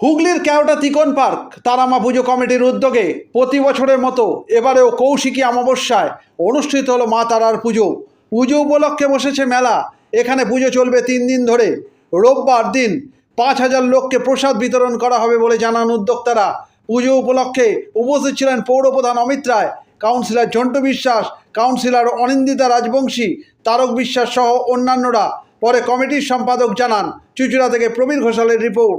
হুগলির কেওটা তিকন পার্ক, তারামা পুজো কমিটির উদ্যোগে প্রতি বছরের মতো এবারেও কৌশিকী অমাবস্যায় অনুষ্ঠিত হলো মা তারার পুজো। পুজো উপলক্ষে বসেছে মেলা। এখানে পুজো চলবে তিন দিন ধরে। রোববার দিন পাঁচ হাজার লোককে প্রসাদ বিতরণ করা হবে বলে জানান উদ্যোক্তারা। পুজো উপলক্ষে উপস্থিত ছিলেন পৌরপ্রধান অমিত রায়, কাউন্সিলর ঝন্টু বিশ্বাস, কাউন্সিলর অনিন্দিতা রাজবংশী, তারক বিশ্বাস সহ অন্যান্যরা। পরে কমিটির সম্পাদক জানান। চুচুড়া থেকে প্রবীর ঘোষালের রিপোর্ট।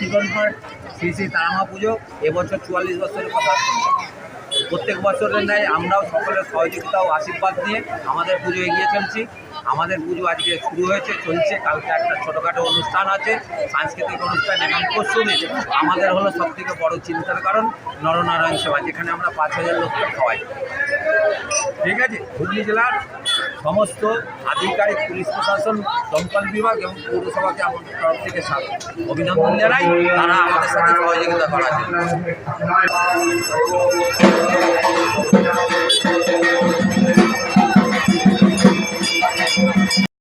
তিকন পার্ক শ্রী শ্রী তারামা পুজো, এবছর চুয়াল্লিশ বছরের কথা প্রত্যেক বছরের ন্যায় আমরাও সকলের সহযোগিতা ও আশীর্বাদ নিয়ে আমাদের পুজো এগিয়ে চলছি। আমাদের পুজো আজকে শুরু হয়েছে, চলছে। কালকে একটা ছোটোখাটো অনুষ্ঠান আছে, সাংস্কৃতিক অনুষ্ঠান এবং দিন আমাদের হলো সব থেকে বড় চিন্তার কারণ নরনারায়ণ সেবা, যেখানে আমরা পাঁচ হাজার লোককে খাওয়াই। ঠিক আছে? হুগলি জেলার সমস্ত আধিকারিক, পুলিশ প্রশাসন, দমকল বিভাগ এবং পৌরসভাকে আমাদের তরফ থেকে। অভিনন্দন জানাই তারা আমাদের সাথে সহযোগিতা করার জন্য